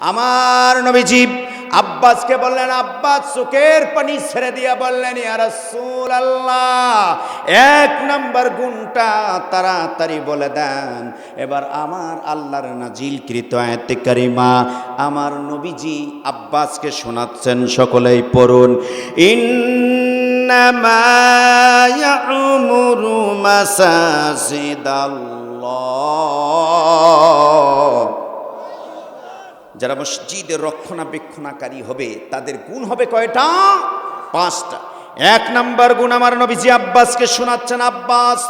আমার নবীজি আব্বাসকে বললেন, আব্বাস, চোখের পানি ছেড়ে দিয়া বললেন রাসূলুল্লাহ, এক নম্বর গুণটা তাড়াতাড়ি বলে দেন। এবার আমার আল্লাহর নাজিলকৃত আয়াতে কারিমা আমার নবীজি আব্বাসকে শোনাচ্ছেন, সকলেই পড়ুন, ইন্নামা ইয়ামুরু যারা মসজিদের রক্ষণাবেক্ষণাকারী হবে, তাদের গুণ হবে কয়টা? পাঁচটা। এক নাম্বার গুণ আমার নবীজি আব্বাসকে শোনাচ্ছেন, আব্বাস,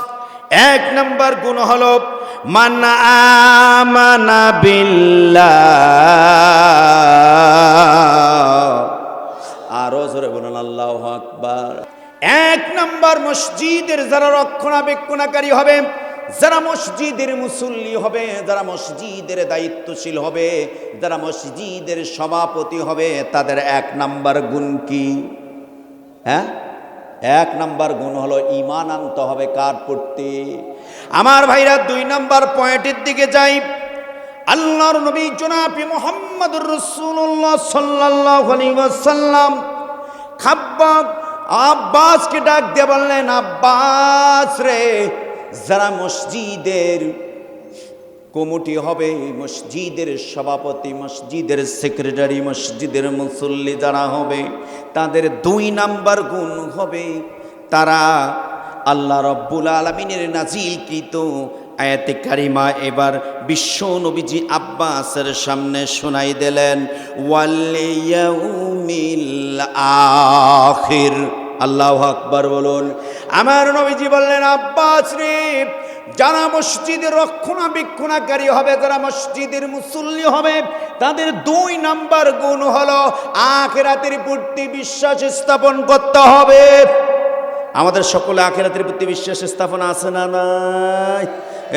এক নাম্বার গুণ হল, মান আমানা আরও জোরে বলুন, আল্লাহ আকবার। এক নাম্বার মসজিদের যারা রক্ষণাবেক্ষণাকারী হবে যারা মসজিদের মুসল্লি হবে, যারা মসজিদের দায়িত্বশীল হবে, যারা মসজিদের সভাপতি হবে, তাদের এক নাম্বার গুণ কি? হ্যাঁ? এক নাম্বার গুণ হলো ইমান আনতে হবে কার প্রতি? আমার ভাইরা, দুই নাম্বার পয়েন্টের দিকে যাই। আল্লাহর নবী জনাবি মোহাম্মদুর রসুল্লাহ সাল্লাহ সাল্লাম খাব্বাব আব্বাসকে ডাক দিয়ে বললেন, আব্বাস রে যারা মসজিদের কমিটি হবে, মসজিদের সভাপতি, মসজিদের সেক্রেটারি, মসজিদের মুসল্লি যারা হবে, তাদের দুই নাম্বার গুণ হবে তারা আল্লাহ রব্বুল আলমিনের নাজিলকৃত আয়াতে কারিমা এবার বিশ্ব নবীজি আব্বাসের সামনে শোনাই দিলেন ওয়াল্লিয়াউমিল আখির। আল্লাহ আকবার বলুন আমার নবীজি বললেন, আব্বাস রে, যারা মসজিদের রক্ষণাবেক্ষণাকারী হবে, যারা মসজিদের মুসল্লি হবে, তাদের দুই নাম্বার গুণ হলো আখেরাতের প্রতি বিশ্বাস স্থাপন করতে হবে। আমাদের সকলে আখেরাতের প্রতি বিশ্বাস স্থাপন আছে না নাই?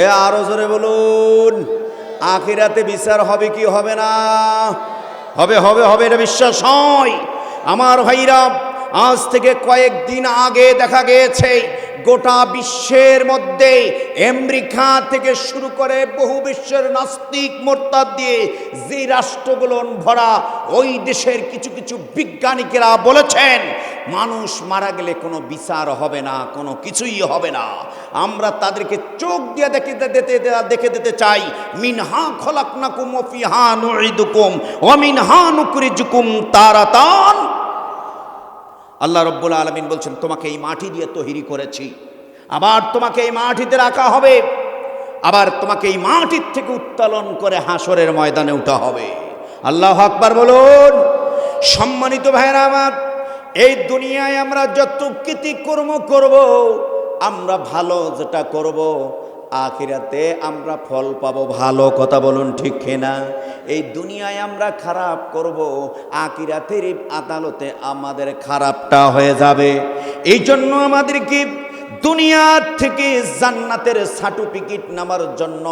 এ আরও জোরে বলুন, আখিরাতে বিচার হবে কি হবে না? হবে হবে হবে, এটা বিশ্বাস হয়। আমার ভাইরা আজ থেকে কয়েকদিন আগে দেখা গিয়েছে, গোটা বিশ্বের মধ্যে আমেরিকা থেকে শুরু করে বহু বিশ্বের নাস্তিক মোর্তাদ দিয়ে যে রাষ্ট্রগুলো ভরা ওই দেশের কিছু কিছু বিজ্ঞানীকেরা বলেছেন, মানুষ মারা গেলে কোনো বিচার হবে না, কোনো কিছুই হবে না। আমরা তাদেরকে চোখ দিয়ে দেখে দিতে দেখে দিতে চাই, মিনহা খলাক নাকুম ফিহা নুইদুকুম অমিনহা নুকরিজুকুম তারাতান। আল্লাহ রব্বুল আলমিন বলছেন, তোমাকে এই মাটি দিয়ে তৈরি করেছি। আবার তোমাকে এই মাটিতে রাখা হবে। আবার তোমাকে এই মাটির থেকে উত্তোলন করে হাসরের ময়দানে উঠা হবে। আল্লাহ আকবার বলুন। সম্মানিত ভাইরা আমার, এই দুনিয়ায় আমরা যত কৃতিকর্ম করব, আমরা ভালো যেটা করব আখিরাতে আমরা ফল পাবো, ভালো কথা বলুন ঠিক কিনা? এই দুনিয়ায় আমরা খারাপ করব, আখিরাতের আদালতে আমাদের খারাপটা হয়ে যাবে। এই জন্য আমাদের কি দুনিয়ার থেকে জান্নাতের সার্টিফিকেট নামার জন্য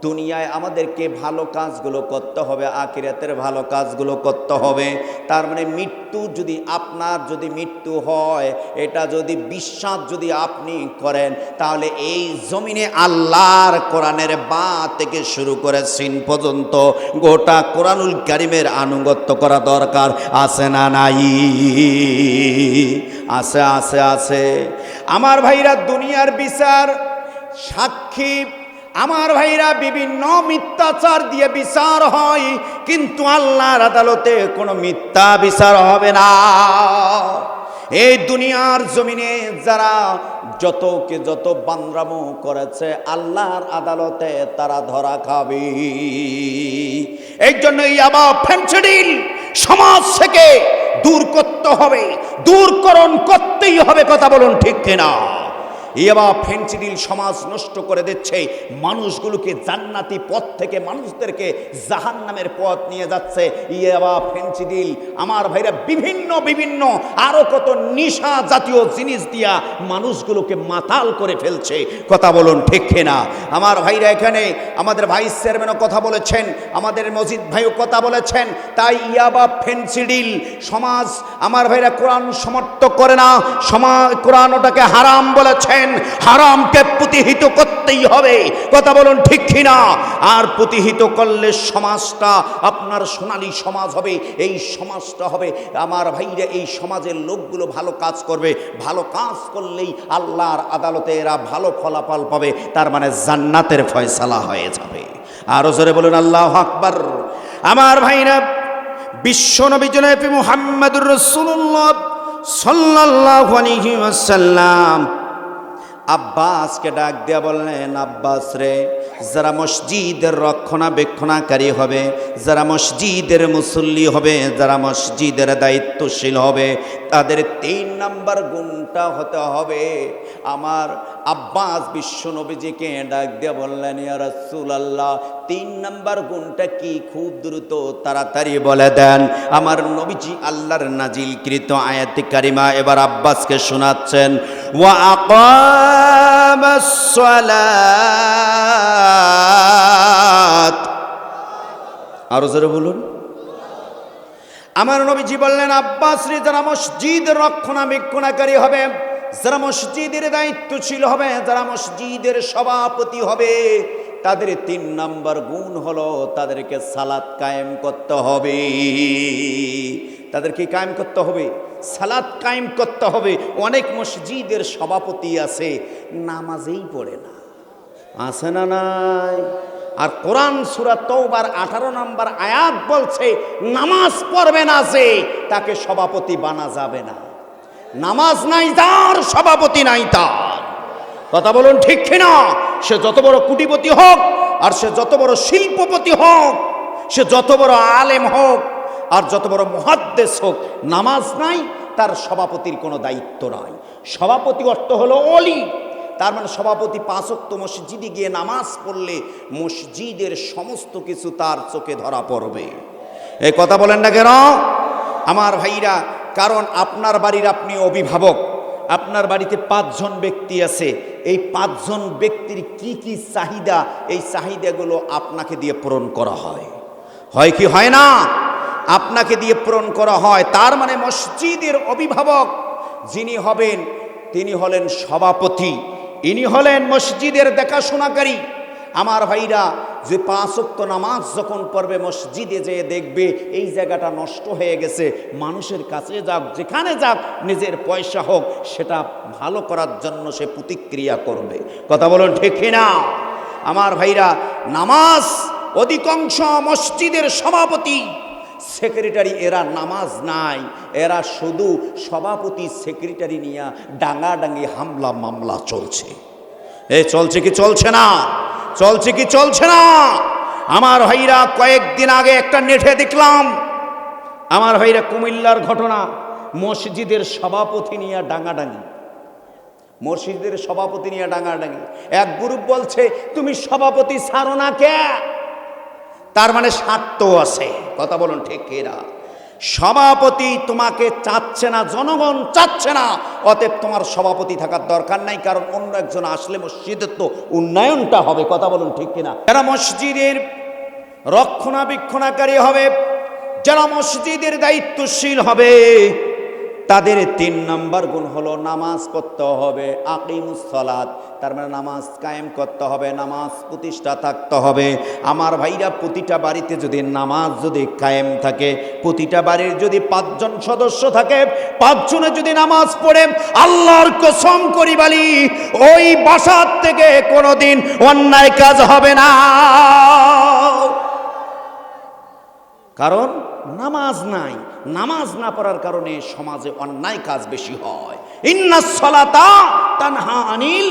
দুনিয়ায় আমাদেরকে ভালো কাজগুলো করতে হবে, আখিরাতের ভালো কাজগুলো করতে হবে। তার মানে মৃত্যু যদি আপনার যদি মৃত্যু হয়, এটা যদি বিশ্বাস যদি আপনি করেন, তাহলে এই জমিনে আল্লাহর কোরআনের বা থেকে শুরু করে সিন পর্যন্ত গোটা কোরআনুল কারিমের আনুগত্য করা দরকার। আছে না নাই? আছে আছে আছে। আমার ভাইরা, দুনিয়ার বিচার সাক্ষী আমার ভাইরা বিভিন্ন মিথ্যাচার দিয়ে বিচার হয়, কিন্তু আল্লাহর আদালতে কোনো মিথ্যা বিচার হবে না। এই দুনিয়ার জমিনে যারা যতকে যত বান্দ্রামো করেছে, আল্লাহর আদালতে তারা ধরা খাবে। এই জন্য ইয়াবা ফেন্সিডিল সমাজ থেকে দূর করতে হবে, দূরকরণ করতেই হবে, কথা বলুন ঠিক কিনা? ইয়াবা ফেন্সিডিল সমাজ নষ্ট করে দিচ্ছে। মানুষগুলোকে জান্নাতি পথ থেকে মানুষদেরকে জাহান নামের পথ নিয়ে যাচ্ছে। ইয়াবা ফেন্সিডিল আমার ভাইরা বিভিন্ন বিভিন্ন, আরও কত নিশা জাতীয় জিনিস দিয়া মানুষগুলোকে মাতাল করে ফেলছে। কথা বলুন ঠিক না আমার ভাইরা এখানে আমাদের ভাইস চেয়ারম্যানও কথা বলেছেন, আমাদের মসজিদ ভাইও কথা বলেছেন। তাই ইয়াবা ফেন্সিডিল সমাজ, আমার ভাইরা কোরআন সমর্থ করে না সমাজ কোরআন ওটাকে হারাম বলেছেন। করবেন হারামকে প্রতিহিত করতেই হবে। কথা বলুন ঠিক কিনা? আর প্রতিহিত করলে সমাজটা, আপনার সোনালী সমাজ হবে, এই সমাজটা হবে। আমার ভাইরা, এই সমাজের লোকগুলো ভালো কাজ করবে। ভালো কাজ করলেই আল্লাহর আদালতে এরা ভালো ফলাফল পাবে। তার মানে জান্নাতের ফয়সালা হয়ে যাবে। আরও জোরে বলুন, আল্লাহ আকবার। আমার ভাইরা, বিশ্ব নবী জনাবি মুহাম্মদুর রাসূলুল্লাহ সাল্লাল্লাহু আলাইহি ওয়াসাল্লাম আব্বাসকে ডাক দিয়া বললেন, আব্বাস রে, যারা মসজিদের রক্ষণাবেক্ষণাকারী হবে, যারা মসজিদের মুসল্লি হবে, যারা মসজিদের দায়িত্বশীল হবে, তাদের তিন নাম্বার গুণটা হতে হবে। আমার আব্বাস বিশ্ব নবীজিকে ডাক দিয়া বললেন, ইয়া রাসূল আল্লাহ তিন নাম্বার গুণটা কি? খুব দ্রুত তাড়াতাড়ি বলে দেন। আমার নবীজি আল্লাহর নাজিলকৃত আয়াতি কারিমা এবার আব্বাসকে শোনাচ্ছেন। আকামাস সালাত। আরও জোরে বলুন। আমার নবীজি বললেন আব্বাস রে যারা মসজিদ রক্ষণাবেক্ষণাকারী হবে, যারা মসজিদের দায়িত্বশীল হবে, যারা মসজিদের সভাপতি হবে, তাদের তিন নাম্বার গুণ হলো তাদেরকে সালাত কায়েম করতে হবে। তাদেরকে কায়েম করতে হবে? সালাত কায়েম করতে হবে। অনেক মসজিদের সভাপতি আছে, নামাজেই পড়ে না। আছে না নাই? আর কোরআন সুরা তৌবার আঠারো নম্বর আয়াত বলছে, নামাজ পড়বে না যে তাকে সভাপতি বানা যাবে না। নামাজ নাই তার, সভাপতি নাই তার। কথা বলুন ঠিক কিনা? সে যত বড় কুটিপতি হোক, আর সে যত বড় শিল্পপতি হোক, সে যত বড় আলেম হোক আর যত বড় মহাদ্দেশ হোক, নামাজ নাই, তার সভাপতির কোনো দায়িত্ব নাই। সভাপতি অর্থ হলো অলি। তার মানে সভাপতি পাঁচক্ত মসজিদে গিয়ে নামাজ পড়লে মসজিদের সমস্ত কিছু তার চোখে ধরা পড়বে। এই কথা বলেন না কেন? আমার ভাইরা, কারণ আপনার বাড়ির আপনি অভিভাবক, আপনার বাড়িতে পাঁচজন ব্যক্তি আছে। এই পাঁচজন ব্যক্তির কি কি চাহিদা, এই চাহিদাগুলো আপনাকে দিয়ে পূরণ করা হয়। হয় কি হয় না? আপনাকে দিয়ে পূরণ করা হয়। তার মানে মসজিদের অভিভাবক যিনি হবেন, তিনি হলেন সভাপতি। ইনি হলেন মসজিদের দেখাশোনাকারী। আমার ভাইরা, যে পাঁচক্ত নামাজ যখন পড়বে, মসজিদে যেয়ে দেখবে, এই জায়গাটা নষ্ট হয়ে গেছে। মানুষের কাছে যাক, যেখানে যাক, নিজের পয়সা হোক, সেটা ভালো করার জন্য সে প্রতিক্রিয়া করবে। কথা বলুন ঠিক না আমার ভাইরা, নামাজ অধিকাংশ মসজিদের সভাপতি। সেক্রেটারি, এরা নামাজ নাই। এরা শুধু সভাপতি, সেক্রেটারি নিয়ে ডাঙ্গাডাঙ্গি হামলা মামলা চলছে। এ চলছে কি চলছে না? চলছে কি চলছে না? আমার ভাইরা কয়েকদিন আগে একটা নেটে দেখলাম। আমার ভাইরা কুমিল্লার ঘটনা, মসজিদের সভাপতি নিয়ে ডাঙ্গাডাঙ্গি। মসজিদের সভাপতি নিয়ে ডাঙ্গাডাঙ্গি। এক গ্রুপ বলছে, তুমি সভাপতি ছাড়ো না কে? তার মানে স্বার্থ আছে। কথা বলুন ঠিক এরা সভাপতি তোমাকে চাচ্ছে না, জনগণ চাচ্ছে না, অতএব তোমার সভাপতি থাকার দরকার নাই, কারণ অন্য একজন আসলে মসজিদের তো উন্নয়নটা হবে, কথা বলুন ঠিক কিনা? যারা মসজিদের রক্ষণাবেক্ষণাকারী হবে, যারা মসজিদের দায়িত্বশীল হবে তাদের তিন নম্বর গুণ হলো নামাজ পড়তে হবে আকিমুসলাত তার মানে নামাজ কায়েম করতে হবে, নামাজ প্রতিষ্ঠা থাকতে হবে। আমার ভাইরা প্রতিটা বাড়িতে যদি নামাজ যদি কায়েম থাকে, প্রতিটা বাড়ির যদি পাঁচজন সদস্য থাকে, পাঁচজনে যদি নামাজ পড়ে, আল্লাহর কসম করি বালি, ওই বাসার থেকে কোনোদিন অন্যায় কাজ হবে না। কারণ নামাজ নাই, নামাজ না পড়ার কারণে সমাজে অন্যায় কাজ বেশি হয়। ইন্না সলাতা তানহা আনিল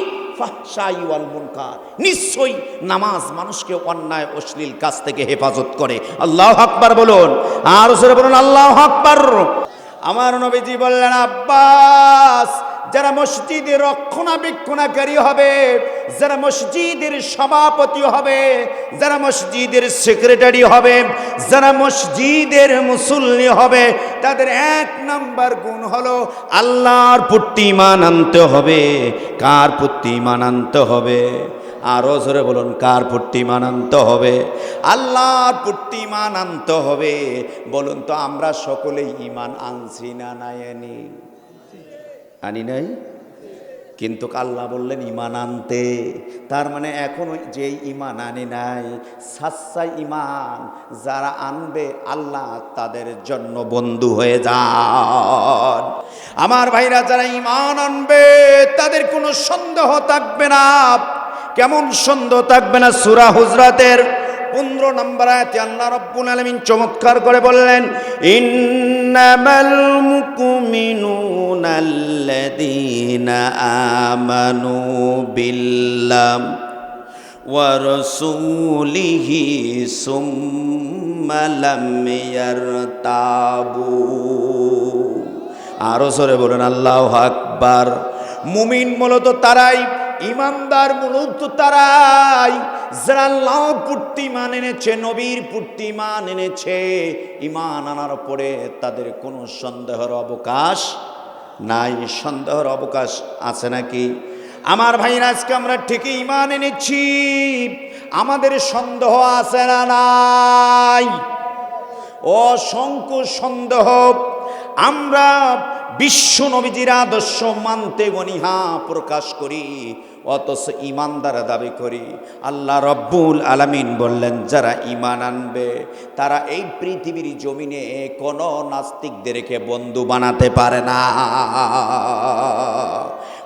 নিশ্চয়ই নামাজ মানুষকে অন্যায়, অশ্লীল কাজ থেকে হেফাজত করে। আল্লাহ আকবার বলুন, আর বলুন, আল্লাহ আকবার। আমার নবীজি বললেন, আব্বাস যারা মসজিদের রক্ষণাবেক্ষণাকারী হবে, যারা মসজিদের সভাপতি হবে, যারা মসজিদের সেক্রেটারি হবে, যারা মসজিদের মুসল্লি হবে, তাদের এক নাম্বার গুণ হলো আল্লাহর প্রতি আনতে হবে। কার প্রতি আনতে হবে? আরও জোরে বলুন, কার প্রতি ইমান আনতে হবে? আল্লাহর প্রতি ইমান আনতে হবে। বলুন তো, আমরা সকলেই ইমান আনছি না নাই আনি নাই? কিন্তু আল্লাহ বললেন ইমান আনতে। তার মানে এখনও যে ইমান আনি নাই, সাচ্চা ইমান যারা আনবে আল্লাহ তাদের জন্য বন্ধু হয়ে যান। আমার ভাইরা, যারা ইমান আনবে, তাদের কোনো সন্দেহ থাকবে না। কেমন সন্দেহ থাকবে না? সুরা হুজরাতের পনেরো নম্বর আয়াতে আল্লাহ রব্বুল আলামিন চমৎকার করে বললেন, ইন্নামাল মুকুমিনুনা আল্লাযীনা আমানু বিল্লাহ রাসূলিহি সুম্মা লাম ইয়ারতাবু। আরও সরে বলুন, আল্লাহ আকবার। মুমিন মূলত তারাই ইমানদার মূলত তারাই যারা আল্লাহ পূর্তি মান এনেছে, নবীর পূর্তি মান এনেছে, ইমান আনার পরে তাদের কোনো সন্দেহের অবকাশ নাই। সন্দেহের অবকাশ আছে নাকি? আমার ভাইরা, আজকে আমরা ঠিকই ইমান এনেছি। আমাদের সন্দেহ আছে না নাই? অসংখ্য সন্দেহ আমরা বিশ্ব নবীজির আদর্শ মানতে গনিহা প্রকাশ করি, অথচ ইমানদার দাবি করি। আল্লাহ রব্বুল আলামিন বললেন, যারা ইমান আনবে, তারা এই পৃথিবীর জমিনে কোনো নাস্তিকদেরকে বন্ধু বানাতে পারে না।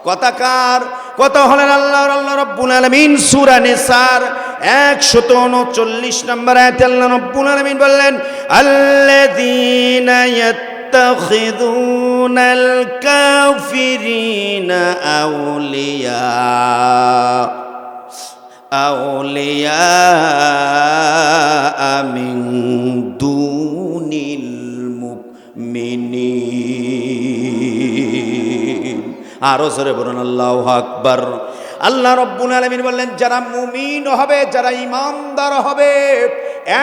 কথাকার কত হলেন আল্লাহ আল্লাহ রব্বুল আলমিন, সূরা নিসার 139 নম্বর আয়াতে আল্লাহ রব্বুল আলামিন বললেন, আল্লাযীনা يتخذون الكافرين أولياء أولياء من دون المؤمنين আরো সরে বলুন আল্লাহ আকবর আল্লাহ রব্বুল আলমিন বললেন, যারা মুমিন হবে, যারা ইমানদার হবে,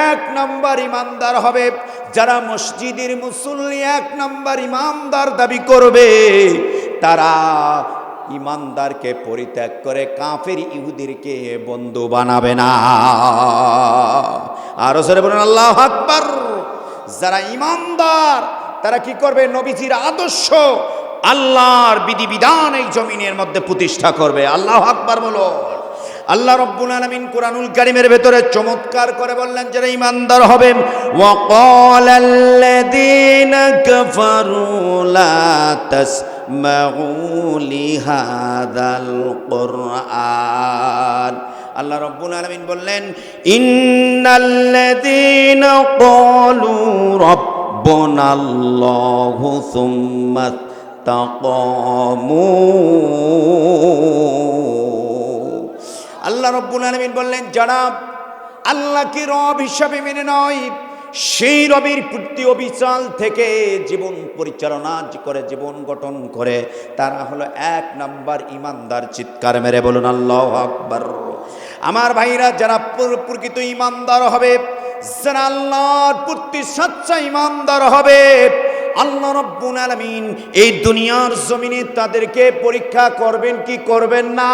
এক নম্বর ইমানদার হবে। যারা মসজিদের মুসল্লি এক নম্বর ইমানদার দাবি করবে, তারা ইমানদারকে পরিত্যাগ করে কাফের ইহুদিরকে বন্ধু বানাবে না। আরও সরে বলুন, আল্লাহ আকবর। যারা ইমানদার তারা কি করবে? নবীজির আদর্শ আল্লাহর বিধিবিধান এই জমিনের মধ্যে প্রতিষ্ঠা করবে। আল্লাহ আকবার বলো। আল্লাহ রব্বুল আলামিন কোরআনুল কারীমের ভেতরে চমৎকার করে বললেন, যারা ওয়াকাল আল্লাযীনা কাফারু লা তাসমাউ লিহাযাল কুরআন। আল্লাহ রব্বুল আলামিন বললেন, ইন্নাল্লাযীনা ক্বালু রাব্বুনাল্লাহু সুম্মা তাকামু আল্লাহ রব্বুল আলমিন বললেন যারা আল্লাহকে রব হিসাবে মেনে নয়? সেই রবির প্রতি অবিচাল থেকে জীবন পরিচালনা করে, জীবন গঠন করে। তারা হলো এক নাম্বার ইমানদার চিৎকার মেরে বলুন, আল্লাহ আকবর। আমার ভাইরা, যারা প্র- প্রকৃত ইমানদার হবে, যারা আল্লাহর প্রতি সচ্চা ইমানদার হবে আল্লাহ রব্বুল আলমিন এই দুনিয়ার জমিনে তাদেরকে পরীক্ষা করবেন কি করবেন না?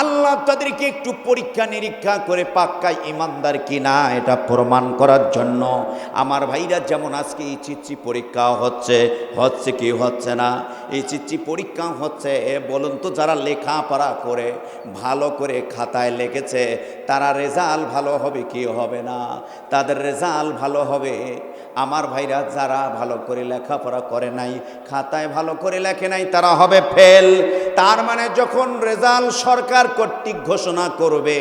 আল্লাহ তাদেরকে একটু পরীক্ষা নিরীক্ষা করে পাক্কা ইমানদার কিনা এটা প্রমাণ করার জন্য। আমার ভাইরা যেমন আজকে এই চিচ্ছি পরীক্ষা হচ্ছে হচ্ছে কি হচ্ছে না? এই চিচ্ছি পরীক্ষা হচ্ছে, এ বলুন তো যারা লেখাপড়া করে, ভালো করে খাতায় লিখেছে, তারা রেজাল্ট ভালো হবে কি হবে না? তাদের রেজাল্ট ভালো হবে? আমার ভাইরা যারা ভালো করে লেখাপড়া করে নাই, খাতায় ভালো করে লেখে নাই, তারা হবে ফেল। তার মানে যখন রেজাল্ট সরকার কর্তৃক ঘোষণা করবে,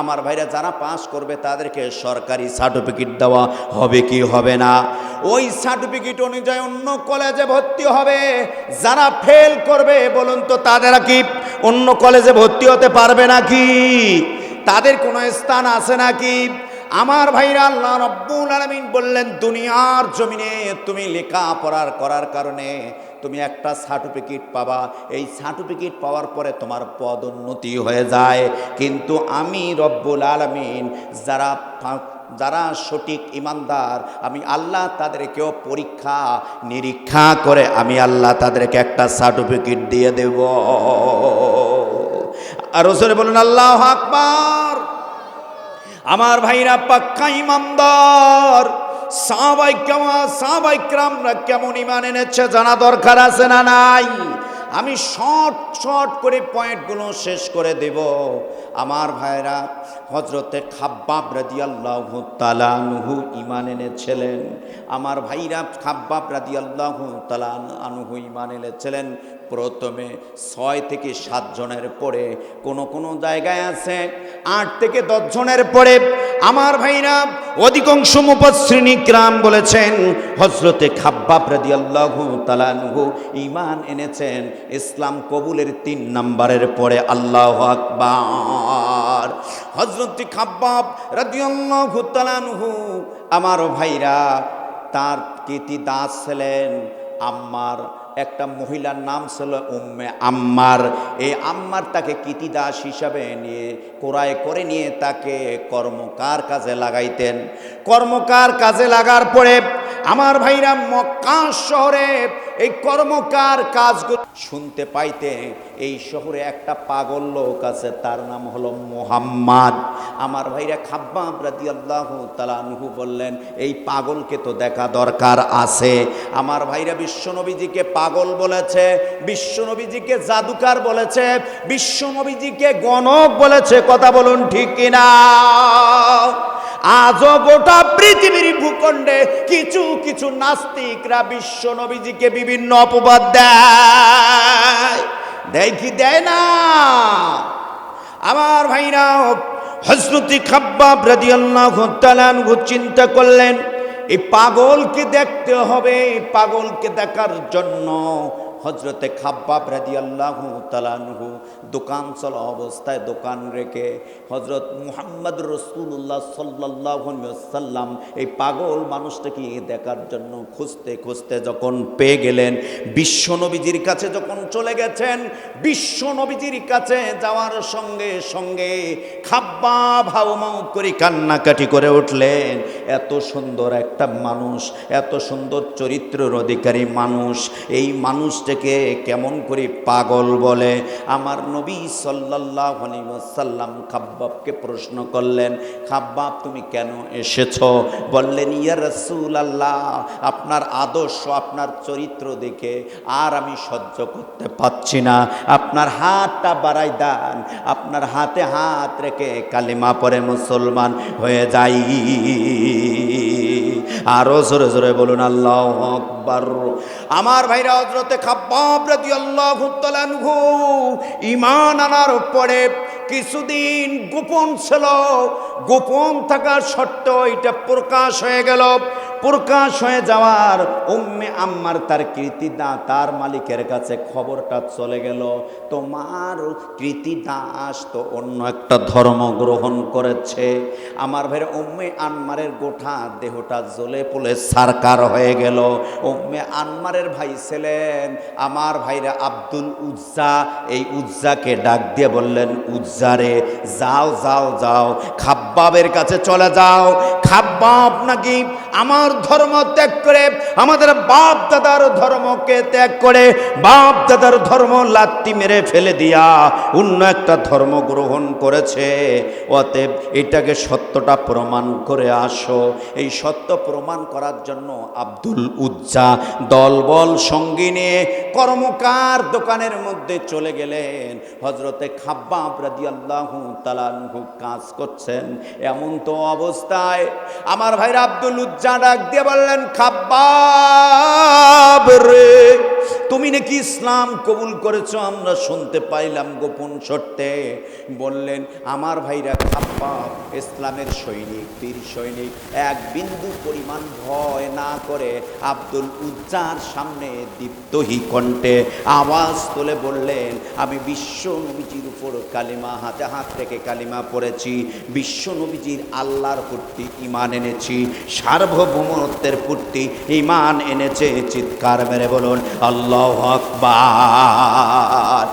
আমার ভাইরা যারা পাস করবে তাদেরকে সরকারি সার্টিফিকেট দেওয়া হবে কি হবে না? ওই সার্টিফিকেট অনুযায়ী অন্য কলেজে ভর্তি হবে। যারা ফেল করবে, বলুন তো তাদেরা কি অন্য কলেজে ভর্তি হতে পারবে নাকি? তাদের কোনো স্থান আছে নাকি? আমার ভাইরা আল্লাহ রব্বুল আলমিন বললেন, দুনিয়ার জমিনে তুমি লেখাপড়ার করার কারণে তুমি একটা সার্টিফিকেট পাবা। এই সার্টিফিকেট পাওয়ার পরে তোমার পদোন্নতি হয়ে যায়। কিন্তু আমি রব্বুল আলমিন যারা যারা সঠিক ইমানদার, আমি আল্লাহ তাদেরকেও পরীক্ষা, নিরীক্ষা করে আমি আল্লাহ তাদেরকে একটা সার্টিফিকেট দিয়ে দেব। আর ওসরে বলুন, আল্লাহ আকবার। আমার ভাইরা পাক্কা ইমানদার। সাহাবাই কেমন ইমান এনেছে জানা দরকার আছে না নাই? আমি শর্ট শর্ট করে পয়েন্টগুলো শেষ করে দেব। আমার ভাইরা হজরতে খাব্বাব রাদিয়াল্লাহু তালানহু ইমান এনেছিলেন। আমার ভাইরা খাব্বাব রাদিয়াল্লাহু তালান আনহু ইমান এনেছিলেন। প্রথমে ছয় থেকে সাত জনের পরে কোন কোন জায়গায় আছে, আট থেকে দশ জনের পরে। আমার ভাইরা, অধিকাংশ মুপশ্রেণী গ্রাম বলেছেন হজরতে খাব্বাব রাদি আল্লাহ তালানহু ইমান এনেছেন, ইসলাম কবুলের তিন নাম্বারের পরে আল্লাহ আকবার। হজরতে খাব্বাব রাদি আল্লাহ তালানহু আমার ভাইরা, তার কীর্তি দাস ছিলেন, আম্মার একটা মহিলার নাম ছিল উম্মে আম্মার। এই আম্মার তাকে কীতিদাস হিসাবে নিয়ে, কোরায় করে নিয়ে তাকে কর্মকার কাজে লাগাইতেন। কর্মকার কাজে লাগার পরে আমার ভাইরা মক্কা শহরে এই কর্মকার কাজগুলো শুনতে পাইতে এই শহরে একটা পাগল লোক আছে, তার নাম হলো মোহাম্মদ। আমার ভাইরা খাব্বাব রাদি আল্লাহ তালানহু বললেন, এই পাগলকে তো দেখা দরকার আছে। আমার ভাইরা বিশ্বনবীজিকে পাগল বলেছে বিশ্বনবীজিকে জাদুকার বলেছে বিশ্বনবীজিকে গণক বলেছে, কথা বলুন ঠিক কিনা? আজও গোটা পৃথিবীর ভূখণ্ডে কিছু কিছু নাস্তিকরা বিশ্ব নবীজিকে বিভিন্ন অপবাদ দেয়। দেয় কি দেয় না? আমার ভাইরা হজরতি খাব্বাব রাদিয়াল্লাহু তাআলা চিন্তা করলেন, এই পাগলকে দেখতে হবে, এই পাগলকে দেখার জন্য হজরতে খাব্বাব রাদি আল্লাহ তালানহু দোকান চলা অবস্থায় দোকান রেখে হজরত মুহাম্মদ রসুল্লাহ সাল্লাহ সাল্লাম এই পাগল মানুষটাকে দেখার জন্য খুঁজতে খুঁজতে যখন পেয়ে গেলেন বিশ্বনবীজির কাছে যখন চলে গেছেন বিশ্বনবীজির কাছে যাওয়ার সঙ্গে সঙ্গে খাব্বা ভাউমাউ করে কান্নাকাটি করে উঠলেন। এত সুন্দর একটা মানুষ, এত সুন্দর চরিত্রের অধিকারী মানুষ, এই মানুষটাকে কেমন করে পাগল বলে? আমার নবী সাল্লাহ সাল্লাম খাব্বাবকে প্রশ্ন করলেন, খাব্বাব তুমি কেন এসেছ? বললেন, ইয়া রসুল আল্লাহ আপনার আদর্শ, আপনার চরিত্র দেখে আর আমি সহ্য করতে পারছি না। আপনার হাতটা বাড়াই দেন, আপনার হাতে হাত রেখে কালিমা পরে মুসলমান হয়ে যাই। আরও জোরে জোরে বলুন, আল্লাহ আকবার। আমার ভাইরা হজরতে খাব্বাব তাআলা আনহু, ঈমান আনার পরে কিছুদিন গোপন ছিল। গোপন থাকার সত্ত্বেও এটা প্রকাশ হয়ে গেল। প্রকাশ হয়ে যাওয়ার উম্মে আম্মার তার কৃতি দা তার মালিকের কাছে খবরটা চলে গেল, তোমার কৃতি দাস তো অন্য একটা ধর্ম গ্রহণ করেছে। আমার ভাইয়ের উম্মে আনমারের গোঠা দেহটা জ্বলে পড়ে সারকার হয়ে গেল। উম্মে আনমারের ভাই ছিলেন আমার ভাইরা আব্দুল উজ্জা। এই উজ্জাকে ডাক দিয়ে বললেন উজ্জারে যাও যাও যাও। খাব্বাবের কাছে চলে যাও। খাব্বাব নাকি আমার ধর্ম ত্যাগ করে, আমাদের বাপ দাদার ধর্মকে ত্যাগ করে, বাপ দাদার ধর্ম লাত্তি মেরে ফেলে দিয়া অন্য একটা ধর্ম গ্রহণ করেছে। অতএব এটাকে সত্যটা প্রমাণ করে আসো। এই সত্য প্রমাণ করার জন্য আব্দুল উজ্জা দলবল সঙ্গী নিয়ে কর্মকার দোকানের মধ্যে চলে গেলেন। হজরতে খাব্বাব রাদি আল্লাহ তালানহু কাজ করছেন। এমন তো অবস্থায়। আমার ভাইরা আব্দুল উজ্জা ডাক দিয়ে বললেন খাব্বাব রে। তুমি নাকি ইসলাম কবুল করেছ? আমরা শুনতে পাইলাম গোপন সত্যে বললেন, আমার ভাইরা খাপ্পাব ইসলামের সৈনিক, বীর সৈনিক, এক বিন্দু পরিমাণ ভয় না করে আব্দুল উজ্জার সামনে দীপ্তহি কণ্ঠে আওয়াজ তুলে বললেন, আমি বিশ্ব নবীজির উপর কালিমা, হাতে হাত থেকে কালিমা পড়েছি। বিশ্ব নবীজির আল্লাহর প্রতি ইমান এনেছি। সার্বভৌমত্বের প্রতি ইমান এনেছে। চিৎকার মেরে বলুন আল্লাহ আকবার।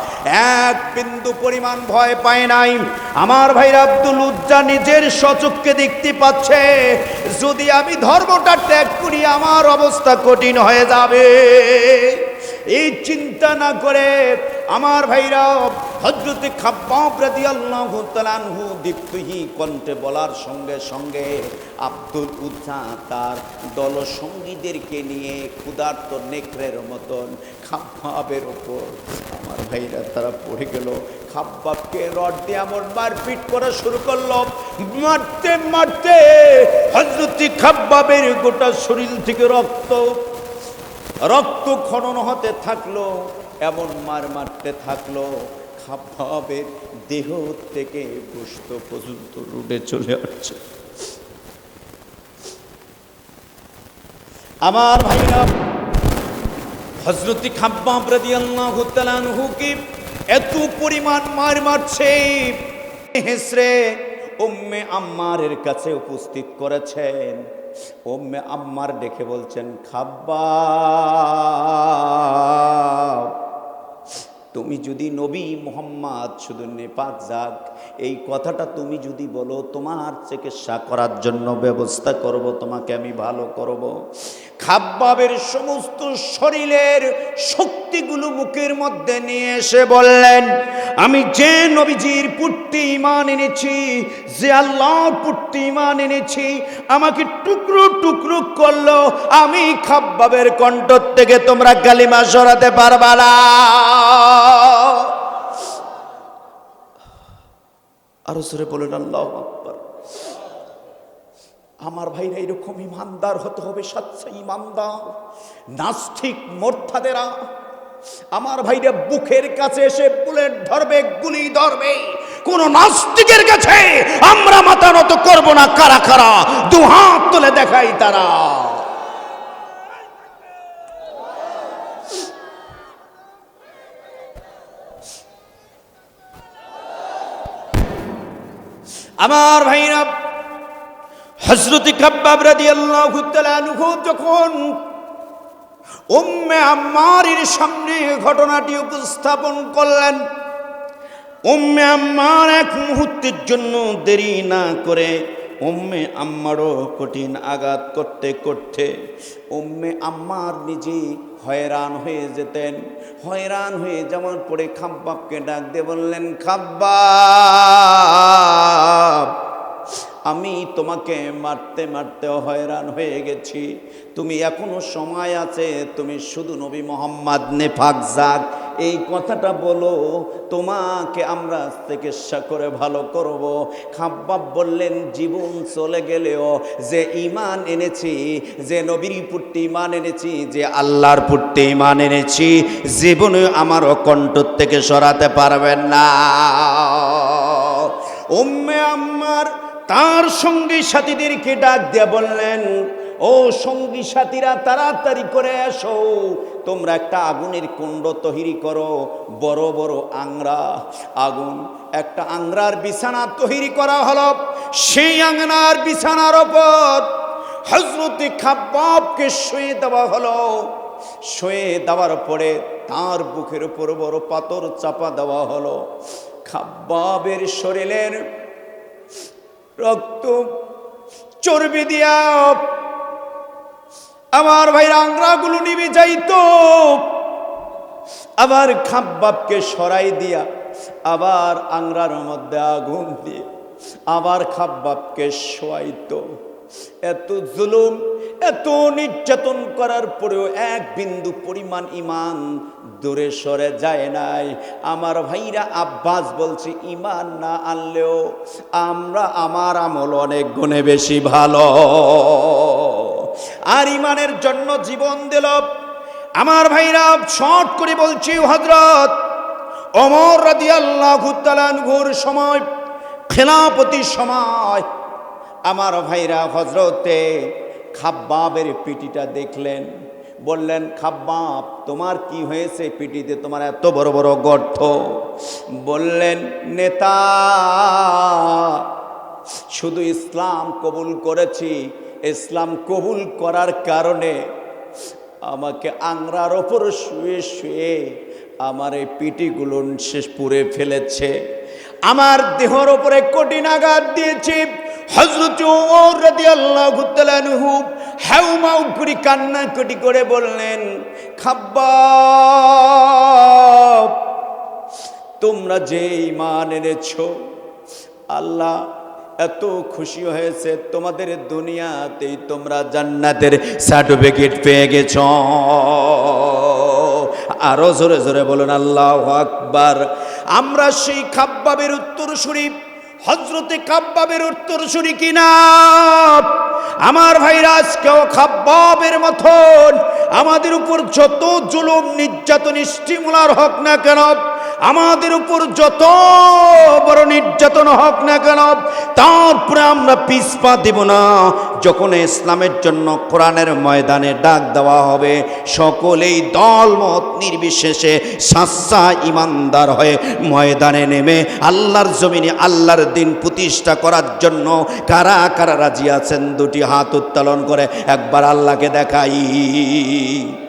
এক বিন্দু পরিমাণ ভয় পায় নাই। আমার ভাই আব্দুল উজ্জা নিজের সচককে দেখতে পাচ্ছে, যদি আমি ধর্মটা ত্যাগ করি, আমার অবস্থা কঠিন হয়ে যাবে। এই চিন্তা না করে আমার ভাইরা হজরতে খাব্বাব রাদিয়াল্লাহু কণ্ঠে বলার সঙ্গে সঙ্গে আব্দুল উজ্জা তার দল সঙ্গীদেরকে নিয়ে ক্ষুধার্ত নেকড়ের মতন খাব্বাবের ওপর, আমার ভাইরা তারা পড়ে গেল। খাব্বাবকে রড দিয়ে এমন মারপিট করা শুরু করল। মারতে মারতে হজরতি খাব্বাবের গোটা শরীর থেকে রক্ত রক্ত খনন হতে থাকল, এমন মার মারতে থাকল। খাবাবের দেহ থেকে গোস্ত পর্যন্ত রুটে চলে আসছে। আমার ভাইরা হজরতি খাব্বাব রাদিয়াল্লাহু তাআলাহু কি এত পরিমাণ মার মারছে। হেসরে উম্মে আম্মারের কাছে উপস্থিত করেছেন। উম্মে আম্মার ডেকে বলছেন, খাব্বাব তুমি যদি নবী মোহাম্মদ, শুধু নেপাক যাক, এই কথাটা তুমি যদি বলো, তোমার চিকিৎসা করার জন্য ব্যবস্থা করব, তোমাকে আমি ভালো করব। খাব্বাবের সমস্ত শরীরের শক্তিগুলো বুকের মধ্যে নিয়ে এসে বললেন, আমি যে নবীজির পুট্টি ইমান এনেছি, যে আল্লাহর পুট্টি ইমান এনেছি, আমাকে টুকরো টুকরো করল, আমি খাব্বাবের কণ্ঠ থেকে তোমরা গালিমা সরাতে পারবা না। আরও সরে বলেন, আল্লাহ আমার ভাইরা এরকম ইমানদার হতে হবে সচ্চা ইমানদার, নাস্তিক মোর্থাদেরা আমার ভাইরা বুকের কাছে এসে বুলেট ধরবে, গুলি ধরবে। কোন নাস্তিকের কাছে আমরা মাথা নত করব না, কারা কারা? দু হাত তুলে দেখাই তারা। আমার ভাইরা হজরত যখন আম্মারের সামনে ঘটনাটি উপস্থাপন করলেন, উম্মে আম্মার এক মুহূর্তের জন্য দেরি না করে উম্মে আম্মারও কঠিন আঘাত করতে করতে উম্মে আম্মার নিজে হয়রান হয়ে যেতেন। হয়রান হয়ে যাওয়ার পরে খাব্বাবকে ডাক দিয়ে বললেন খাব্বাব আমি তোমাকে মারতে মারতে হয়রান হয়ে গেছি। তুমি এখনও সময় আছে, তুমি শুধু নবী মোহাম্মদ নেফাক যাক এই কথাটা বলো, তোমাকে আমরা চিকিৎসা করে ভালো করব। খাব্বাব বললেন, জীবন চলে গেলেও যে ইমান এনেছি, যে নবীর পুট্টি ইমান এনেছি, যে আল্লাহর পুট্টি ইমান এনেছি, জীবনে আমার কণ্ঠ থেকে সরাতে পারবেন না। উম্মে আম্মার তার সঙ্গী সাথীদেরকে ডাক দিয়ে বললেন, ও সঙ্গী সাথীরা, তাড়াতাড়ি করে এসো। তোমরা একটা আগুনের কুণ্ড তৈরি করো। বড় বড় আংরা আগুন। একটা আংরার বিছানা তৈরি করা হলো। সেই আংনার বিছানার ওপর হজরতে খাব্বাবকে শুয়ে দেওয়া হলো। শুয়ে দেওয়ার পরে তার বুকের উপর বড় পাথর চাপা দেওয়া হলো। খাব্বাবের শরীরের রক্ত, চর্বি দিয়া আমার ভাই আংরাগুলো নিবে যাইত। আবার খাপ বাপকে সরাই দিয়া আবার আংরার মধ্যে আগুন দিয়ে আবার খাপ বাপকে শোয়াইতো। এত জুলুম এত নির্যাতন করার পরেও এক বিন্দু পরিমাণ ইমান দূরে সরে যায় নাই। আমার ভাইরা আব্বাস বলছে, ইমান না আনলেও আমরা আমার আমল অনেক গুণে বেশি ভালো। আর ইমানের জন্য জীবন দিল। আমার ভাইরা শর্ট করে বলছি হজরত অমর রাদি আল্লাহ ঘুর সময়, খেলাপতির সময় আমার ভাইরা হজরতে খাব্বাবের পিটিটা দেখলেন। বললেন, খাব্বাব, তোমার কি হয়েছে পিটিতে? তোমার এত বড় বড় গর্ত। বললেন, নেতা, শুধু ইসলাম কবুল করেছি। ইসলাম কবুল করার কারণে আমাকে আংরার ওপর শুয়ে শুয়ে আমার এই পিটিগুলো শেষ পুড়ে ফেলেছে। আমার দেহর ওপরে কঠিন আঘাত দিয়েছে। হজরত করে কান্নাকাটি করে বললেন, খাব্বাব, তোমরা যে ইমান এনেছ, আল্লাহ এত খুশি হয়েছে, তোমাদের দুনিয়াতেই তোমরা জান্নাতের সার্টিফিকেট পেয়ে গেছ। আরও জোরে জোরে বলুন, আল্লাহ আকবার। আমরা সেই খাব্বাবের উত্তর শরীফ হজরতে কাব্বাবের উত্তর শুনি কিনা আমার ভাইরা কেউ খাব্বাবের মতন আমাদের উপর যত জুলুম, নির্যাতন, স্টিমুলার হোক না কেন আমাদের উপর যত বড় নির্যাতন হোক না কেন, তারপরে আমরা পিসপা দেব না। যখন ইসলামের জন্য কোরআনের ময়দানে ডাক দেওয়া হবে, সকলেই দলমত নির্বিশেষে সাচ্চা ইমানদার হয়ে ময়দানে নেমে আল্লাহর জমিনে আল্লাহর দিন প্রতিষ্ঠা করার জন্য কারা কারা রাজি আছেন, দুটি হাত উত্তোলন করে একবার আল্লাহকে দেখাই।